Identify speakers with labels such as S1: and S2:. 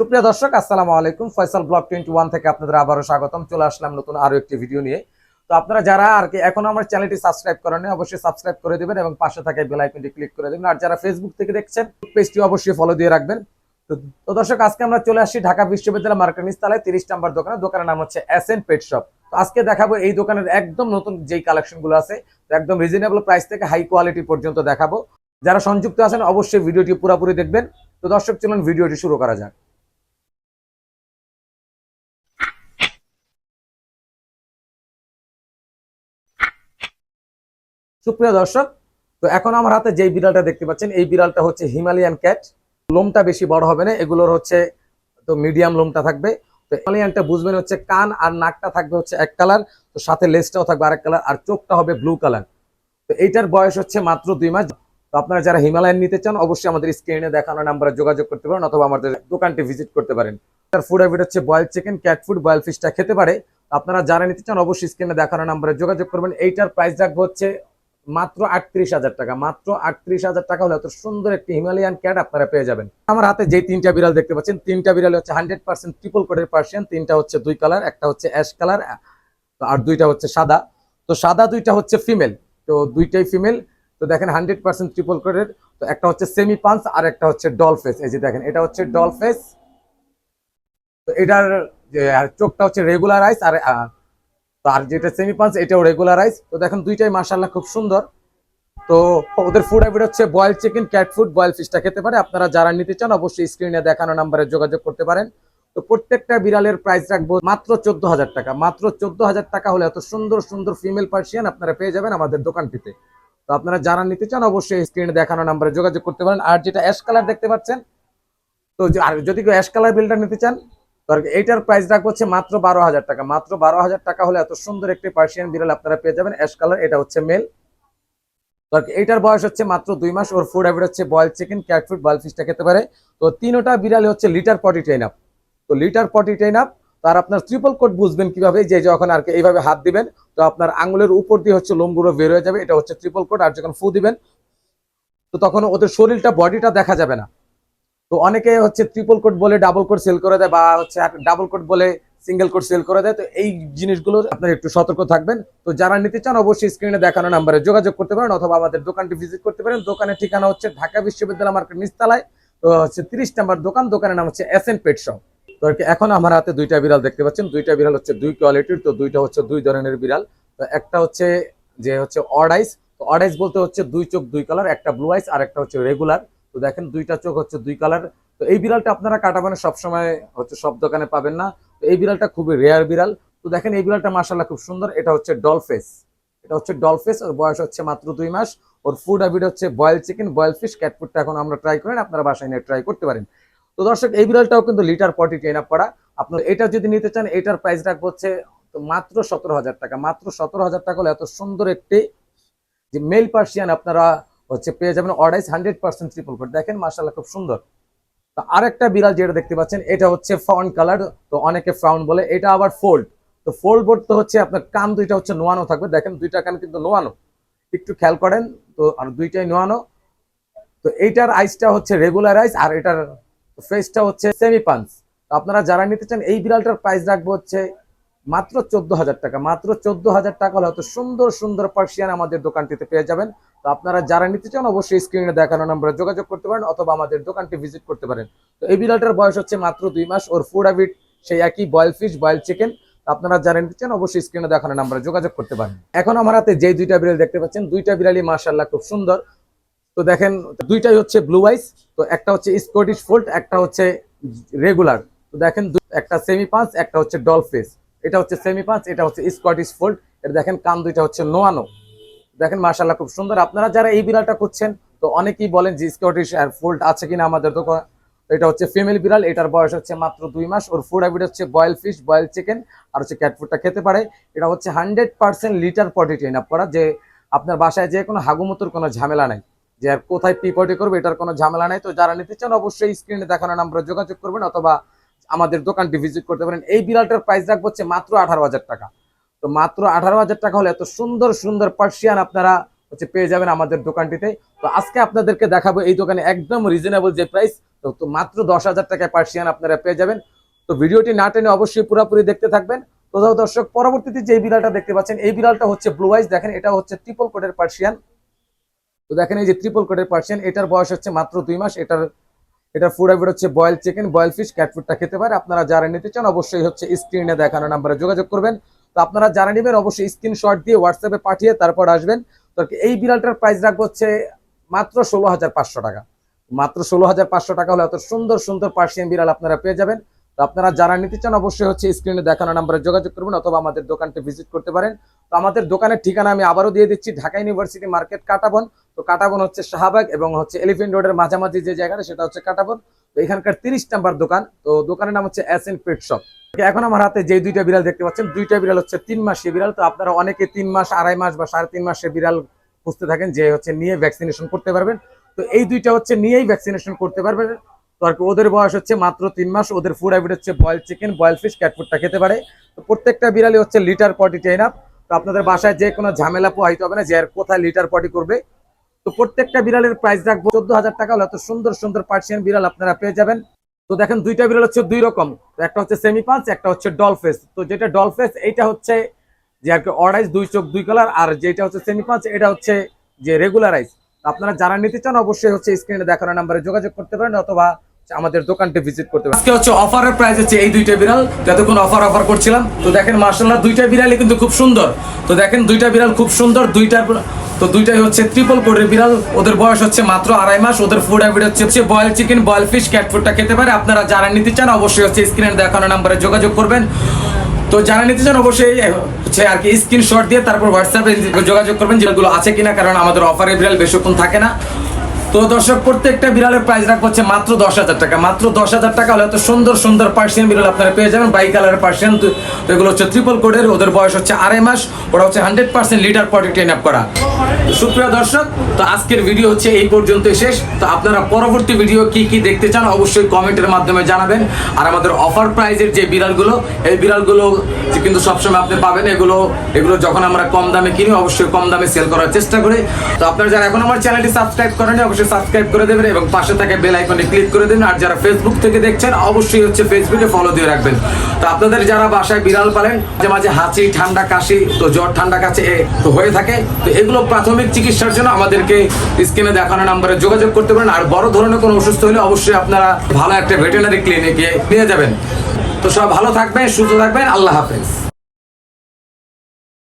S1: সুপ্রিয় দর্শক, আসসালামু আলাইকুম। ফয়সাল ব্লগ টোয়েন্টি ওয়ান থেকে আপনাদের আবারও স্বাগতম। চলে আসলাম নতুন আরও একটি ভিডিও নিয়ে। তো আপনারা যারা আর কি এখন আমার চ্যানেলটি সাবস্ক্রাইব করেন অবশ্যই সাবস্ক্রাইব করে দিবেন এবং পাশে থাকা বেল আইকনটি ক্লিক করে দিবেন। আর যারা ফেসবুক থেকে দেখছেন, পেজটি অবশ্যই ফলো দিয়ে রাখবেন। তো- দর্শক, আজকে আমরা চলে আসি ঢাকা বিশ্ববিদ্যালয় মার্কেট নিস্তালায় তিরিশ নাম্বার দোকানে দোকানের নাম হচ্ছে এন পেট শপ তো আজকে দেখাবো এই দোকানের একদম নতুন যেই কালেকশনগুলো আছে, একদম রিজনেবল প্রাইস থেকে হাই কোয়ালিটি পর্যন্ত দেখাবো। যারা সংযুক্ত আছেন, অবশ্যই ভিডিওটি পুরোপুরি দেখবেন। তো দর্শক, চলুন ভিডিওটি শুরু করা যাক। সুপ্রিয় দর্শক, তো এখন আমার হাতে যেই বিড়ালটা দেখতে পাচ্ছেন, এই বিড়ালটা হচ্ছে হিমালয়ান ক্যাট। লোমটা বেশি বড় হবে না, এগুলোর হচ্ছে তো মিডিয়াম লোমটা থাকবে। তো হিমালয়ানটা বুঝবেন হচ্ছে কান আর নাকটা থাকবে হচ্ছে এক কালার, তো সাথে লেসটাও থাকবে আরেক কালার, আর চোখটা হবে ব্লু কালার। তো এইটার বয়স হচ্ছে মাত্র দুই মাস। তো আপনারা যারা হিমালয়ান নিতে চান, অবশ্যই আমাদের স্ক্রিনে দেখানো নাম্বারে যোগাযোগ করতে পারেন, অথবা আমাদের দোকানটি ভিজিট করতে পারেন। তার ফুড হ্যাবিট হচ্ছে boil chicken cat food boil ফিশটা খেতে পারে। আপনারা যারা নিতে চান, অবশ্যই স্ক্রিনে দেখানো নাম্বারে যোগাযোগ করবেন। এইটার প্রাইস রাখব হচ্ছে মাত্র আটত্রিশ হাজার টাকা। মাত্র আটত্রিশ হাজার টাকা হলে এত সুন্দর একটি হিমালয়ান ক্যাট আপনারা পেয়ে যাবেন। আমার হাতে যে তিনটা বিড়াল দেখতে পাচ্ছেন, তিনটা বিড়াল হচ্ছে হান্ড্রেড পার্সেন্ট ট্রিপল কোডের পার্সেন্ট তিনটা হচ্ছে দুই কালার একটা হচ্ছে অ্যাশ কালার আর দুইটা হচ্ছে সাদা। তো সাদা দুইটা হচ্ছে ফিমেল তো দুইটাই ফিমেল তো দেখেন হান্ড্রেড পার্সেন্ট ট্রিপল কোডের তো একটা হচ্ছে সেমি পাঞ্চ আর একটা হচ্ছে ডল ফেস এই যে দেখেন, এটা হচ্ছে ডল ফেস তো এটার চোখটা হচ্ছে রেগুলার আইস আর তো আর যেটা সেমি পাঞ্চ এটাও রেগুলার আইস তো দেখেন দুইটাই মার্শাল্লাহ খুব সুন্দর। তো ওদের ফুড হ্যাবিট হচ্ছে boil chicken cat food boil ফিশটা খেতে পারে। আপনারা যারা নিতে চান, অবশ্যই স্ক্রিনে দেখানো নাম্বারে যোগাযোগ করতে পারেন। তো প্রত্যেকটা বিড়ালের প্রাইস রাখব মাত্র চোদ্দ হাজার টাকা। মাত্র চোদ্দ হাজার টাকা হলে এত সুন্দর সুন্দর ফিমেল পার্সিয়ান আপনারা পেয়ে যাবেন আমাদের দোকানটিতে। তো আপনারা যারা নিতে চান, অবশ্যই স্ক্রিনে দেখানো নাম্বারে যোগাযোগ করতে পারেন। আর যেটা অ্যাশ কালার দেখতে পাচ্ছেন, তো আর যদি কেউ অ্যাশ কালার বিলটা নিতে চান এইটার প্রাইস রাখব হচ্ছে মাত্র বারো হাজার টাকা। মাত্র বারো হাজার টাকা হলে এত সুন্দর একটি পার্সিয়ান বিড়াল আপনারা পেয়ে যাবেন। অ্যাশ কালার এটা হচ্ছে মেল এইটার বয়স হচ্ছে মাত্র দুই মাস। ওর ফুড হ্যাবিট হচ্ছে boil chicken cat food boil ফিশটা খেতে পারে। তো তিনোটা বিড়ালে হচ্ছে লিটার পটি ট্রেন আপ তো লিটার পটি ট্রেন আপ তার আপনার ট্রিপল কোড বুঝবেন কীভাবে, যে যখন আর কি এইভাবে হাত দিবেন, তো আপনার আঙুলের উপর দিয়ে হচ্ছে লোমগুলো বের হয়ে যাবে। এটা হচ্ছে ট্রিপল কোড আর যখন ফু দিবেন, তো তখন ওদের শরীরটা বডিটা দেখা যাবে না। তো অনেকে হচ্ছে ট্রিপল কোড বলে ডাবল কোড সেল করে দেয় বা হচ্ছে ডাবল কোড বলে সিঙ্গেল কোড সেল করে দেয়। তো এই জিনিসগুলো আপনারা একটু সতর্ক থাকবেন। তো যারা নিতে চান অবশ্যই স্ক্রিনে দেখানো নাম্বারে যোগাযোগ করতে পারেন অথবা আমাদের দোকানটি ভিজিট করতে পারেন। দোকানের ঠিকানা হচ্ছে ঢাকা বিশ্ববিদ্যালয় মার্কেট নিস্তালায় তো হচ্ছে তিরিশ নাম্বার দোকান, দোকানের নাম হচ্ছে এস এন পেট শপ তো এখন আমার হাতে দুইটা বিড়াল দেখতে পাচ্ছেন। দুইটা বিড়াল হচ্ছে দুই কোয়ালিটির তো দুইটা হচ্ছে দুই ধরনের বিড়াল। তো একটা হচ্ছে যে হচ্ছে অড আইস তো অড আইস বলতে হচ্ছে দুই চোখ, দুই কালার একটা ব্লু আইস আর একটা হচ্ছে রেগুলার তো দেখেন দুইটা চোখ হচ্ছে দুই কালার তো এই বিড়ালটা আপনারা কাটাবানে সবসময় হচ্ছে সব দোকানে পাবেন না। তো এই বিড়ালটা খুবই রেয়ার বিড়াল। তো দেখেন এই বিড়ালটা মার্শাল্লাহ খুব সুন্দর। এটা হচ্ছে ডলফেস এটা হচ্ছে ডলফেস ওর বয়স হচ্ছে মাত্র দুই মাস। ওর ফুড হ্যাবিট হচ্ছে boil chicken boil fish cat ফুডটা এখন আমরা ট্রাই করেন, আপনারা বাসায় নিয়ে ট্রাই করতে পারেন। তো দর্শক, এই বিড়ালটাও কিন্তু লিটার পটি ট্রেন আপ করা। আপনার এটা যদি নিতে চান, এটার প্রাইস রাখব হচ্ছে মাত্র সতেরো হাজার টাকা। মাত্র সতেরো হাজার টাকা হলে এত সুন্দর একটি যে মেল পার্সিয়ান আপনারা হচ্ছে পেয়ে যাবেন অর্ডাইস হান্ড্রেড পার্সেন্ট ট্রিপল কোড দেখেন মার্শাল্লাহ খুব সুন্দর। তো আরেকটা বিড়াল যেটা দেখতে পাচ্ছেন, এটা হচ্ছে ফাউন কালার তো অনেকে ফাউন বলে, এটা আবার ফোল্ড তো ফোল্ড বোর্ড তো হচ্ছে আপনার কান দুইটা হচ্ছে নোয়ানো থাকবে। দেখেন, দুইটা কান কিন্তু নোয়ানো। একটু খেয়াল করেন, তো আর দুইটাই নোয়ানো। তো এইটার আইসটা হচ্ছে রেগুলার আইস আর এটার ফেসটা হচ্ছে সেমি পাঞ্চ তো আপনারা যারা নিতে চান, এই বিড়ালটার প্রাইস রাখব হচ্ছে মাত্র চোদ্দ হাজার টাকা। মাত্র চোদ্দ হাজার টাকা হলে হয়তো সুন্দর সুন্দর পার্সিয়ান আমাদের দোকানটিতে পেয়ে যাবেন। তো আপনারা যারা নিতে চান, অবশ্যই স্ক্রিনে দেখানো নম্বরে যোগাযোগ করতে পারেন অথবা আমাদের দোকানটি ভিজিট করতে পারেন। তো এই বিড়ালটার বয়স হচ্ছে মাত্র দুই মাস, ওর ফুড হ্যাবিট সেই একই বয়েল ফিশ বয়েল চিকেন আপনারা যারা নিতে চান, অবশ্যই স্ক্রিনে দেখানো নাম্বারে যোগাযোগ করতে পারেন। এখন আমার হাতে যে দুইটা বিড়াল দেখতে পাচ্ছেন, দুইটা বিড়ালই মার্শাল্লাহ খুব সুন্দর। তো দেখেন, দুইটাই হচ্ছে ব্লু আইস তো একটা হচ্ছে স্কটিশ ফোল্ড একটা হচ্ছে রেগুলার তো দেখেন একটা সেমি পাঁচ একটা হচ্ছে ডল ফেস এটা হচ্ছে সেমি পাঁচ এটা হচ্ছে স্কটিশ ফোল্ড এটা দেখেন, কান দুইটা হচ্ছে নোয়ানো। দেখেন মার্শাল্লাহ খুব সুন্দর। আপনারা যারা এই বিড়ালটা করছেন তো অনেকেই বলেন যে স্কটিশ ফোল্ড আছে কিনা আমাদের দোকান, এটা হচ্ছে ফিমেল বিড়াল, এটার বয়স হচ্ছে মাত্র দুই মাস। ওর ফুড হ্যাবিট হচ্ছে বয়েল ফিশ বয়েল চিকেন আর হচ্ছে ক্যাট ফুডটা খেতে পারে। এটা হচ্ছে hundred percent litter potty train up করা, যে আপনার বাসায় যে কোনো হাগুমতুর কোনো ঝামেলা নাই। যে আর কোথায় পি পটি করবে, এটার কোনো ঝামেলা নাই। তো যারা নিতে চান, অবশ্যই স্ক্রিনে দেখানো নাম্বারে যোগাযোগ করবেন, অথবা আমাদের দোকানটি ভিজিট করতে পারেন। এই বিড়ালটার প্রাইস রাখব হচ্ছে মাত্র আঠারো হাজার টাকা। তো মাত্র আঠারো হাজার টাকা হলে এত সুন্দর সুন্দর পার্সিয়ান আপনারা হচ্ছে পেয়ে যাবেন আমাদের দোকানটিতে। তো আজকে আপনাদেরকে দেখাবো এই দোকানে একদম রিজনেবল যে প্রাইস তো মাত্র দশ হাজার টাকায় পার্সিয়ান আপনারা পেয়ে যাবেন। তো ভিডিওটি না টেনে অবশ্যই পুরোপুরি দেখতে থাকবেন। তো দর্শক, পরবর্তীতে যে বিড়ালটা দেখতে পাচ্ছেন, এই বিড়ালটা হচ্ছে ব্লু আইস দেখেন, এটা হচ্ছে ট্রিপল কোটের পার্সিয়ান তো দেখেন এই যে ট্রিপল কোটের পার্সিয়ান এটার বয়স হচ্ছে মাত্র দুই মাস। এটার এটার ফুড হ্যাবিট হচ্ছে boil chicken boil fish cat ফুডটা খেতে পারে। আপনারা যারা নিতে চান, অবশ্যই হচ্ছে স্ক্রিনে দেখানো নাম্বারে যোগাযোগ করবেন। তো আপনারা যারা নেবেন অবশ্যই স্ক্রিনশট দিয়ে হোয়াটসঅ্যাপে পাঠিয়ে তারপর আসবেন। তো এই বিড়ালটার প্রাইস রাখব হচ্ছে মাত্র ষোলো হাজার পাঁচশো টাকা। মাত্র ষোলো হাজার পাঁচশো টাকা হলে এত সুন্দর সুন্দর পার্সিয়ান বিড়াল আপনারা পেয়ে যাবেন। তো আপনারা যারা নিতে চান অবশ্যই হচ্ছে স্ক্রিনে দেখানো নাম্বারে যোগাযোগ করবেন অথবা আমাদের দোকানটি ভিজিট করতে পারেন। তো আমাদের দোকানের ঠিকানা আমি আবারও দিয়ে দিচ্ছি, ঢাকা ইউনিভার্সিটি মার্কেট কাটাবন। তো কাটাবন হচ্ছে শাহবাগ এবং হচ্ছে এলিফেন্ট রোডের মাঝামাঝি যে জায়গাটা, সেটা হচ্ছে কাটাবন। তো এখানকার তিরিশ নাম্বার দোকান, তো দোকানের নাম হচ্ছে এস এন পেট শপ এখন আমার হাতে যে দুইটা বিড়াল দেখতে পাচ্ছেন, দুইটা বিড়াল হচ্ছে তিন মাসের বিড়াল। তো আপনারা অনেকে তিন মাস, আড়াই মাস বা সাড়ে তিন মাসের বিড়াল খুঁজতে থাকেন যে হচ্ছে নিয়ে ভ্যাকসিনেশন করতে পারবেন। তো এই দুইটা হচ্ছে নিয়েই ভ্যাকসিনেশন করতে পারবেন। তো আর ওদের বয়স হচ্ছে মাত্র তিন মাস, ওদের ফুড হ্যাবিট হচ্ছে boil chicken boil fish cat ফুডটা খেতে পারে। তো প্রত্যেকটা বিড়ালই হচ্ছে লিটার পটি ট্রেন আপ তো আপনাদের বাসায় যে কোনো ঝামেলা পোহাইতে হবে না যে আর কোথায় লিটার পটি করবে। তো প্রত্যেকটা বিড়ালের প্রাইস রাখব চোদ্দ হাজার টাকা হলে এত সুন্দর সুন্দর পার্সিয়ান বিড়াল আপনারা পেয়ে যাবেন। তো দেখেন দুইটা বিড়াল হচ্ছে দুই রকম। একটা হচ্ছে সেমি একটা হচ্ছে ডলফেস তো যেটা ডলফেস এইটা হচ্ছে যে আর কি অর্ডাইজ দুই চোখ, দুই কালার আর যেটা হচ্ছে সেমি এটা হচ্ছে যে রেগুলারাইজ আপনারা যারা নিতে চান, অবশ্যই হচ্ছে স্ক্রিনে দেখানো নাম্বারে যোগাযোগ করতে পারেন অথবা আমাদের দোকানটি ভিজিট করতে পারেন। আজকে হচ্ছে অফারের প্রাইস হচ্ছে এই দুইটা বিড়াল। যতক্ষণ অফার অফার করছিলাম। তো দেখেন মার্শাল্লাহ দুইটা বিড়ালই কিন্তু খুব সুন্দর। তো দেখেন দুইটা বিড়াল খুব সুন্দর দুইটা তো দুইটাই হচ্ছে ত্রিপল কোডের বিড়াল। ওদের বয়স হচ্ছে মাত্র আড়াই মাস। ওদের ফুড হ্যাবিট হচ্ছে boil chicken boil fish cat ফুডটা খেতে পারে। আপনারা যারা নিতে চান, অবশ্যই হচ্ছে স্ক্রিনের দেখানো নাম্বারে যোগাযোগ করবেন। তো জানা নিতে চান, অবশ্যই হচ্ছে আর কি স্ক্রিনশট দিয়ে তারপর হোয়াটসঅ্যাপে যোগাযোগ করবেন যেগুলো আছে কিনা, কারণ আমাদের অফারে বিড়াল বেশিক্ষণ থাকে না। তো দর্শক, প্রত্যেকটা বিড়ালের প্রাইস রাখব হচ্ছে মাত্র দশ হাজার টাকা। মাত্র দশ হাজার টাকা হলে সুন্দর সুন্দর পার্সিয়ান বিড়াল আপনারা পেয়ে যাবেন। বাই কালারের পার্সিয়ান এগুলো হচ্ছে ট্রিপল কোডের ওদের বয়স হচ্ছে আড়াই মাস, ওরা হচ্ছে hundred percent litter potty train up করা। সুপ্রিয় দর্শক, তো আজকের ভিডিও হচ্ছে এই পর্যন্তই শেষ। তো আপনারা পরবর্তী ভিডিও কি কি দেখতে চান অবশ্যই কমেন্টের মাধ্যমে জানাবেন। আর আমাদের অফার প্রাইজের যে বিড়ালগুলো, এই বিড়ালগুলো কিন্তু সবসময় আপনি পাবেন, এগুলো এগুলো যখন আমরা কম দামে কিনি, অবশ্যই কম দামে সেল করার চেষ্টা করি। তো আপনারা যারা এখন আমার চ্যানেলটি সাবস্ক্রাইব করেন অবশ্যই সাবস্ক্রাইব করে দেবেন এবং পাশে থাকা বেল আইকনে ক্লিক করে দেবেন। আর যারা ফেসবুক থেকে দেখছেন, অবশ্যই হচ্ছে ফেসবুকে ফলো দিয়ে রাখবেন। তো আপনাদের যারা বাসায় বিড়াল পালেন, মাঝে মাঝে হাঁচি, ঠান্ডা কাশি, তো জ্বর, ঠান্ডা কাছে হয়ে থাকে। তো এগুলো প্রাথমিক চিকিৎসার জন্য আমাদেরকে স্ক্রিনে দেখানো নাম্বারে যোগাযোগ করতে পারেন। আর বড় ধরনের কোনো অসুস্থ হলে অবশ্যই আপনারা ভালো একটা ভেটেরিনারি ক্লিনিকে নিয়ে যাবেন। তো সব ভালো থাকবেন, সুস্থ থাকবেন। আল্লাহ হাফেজ।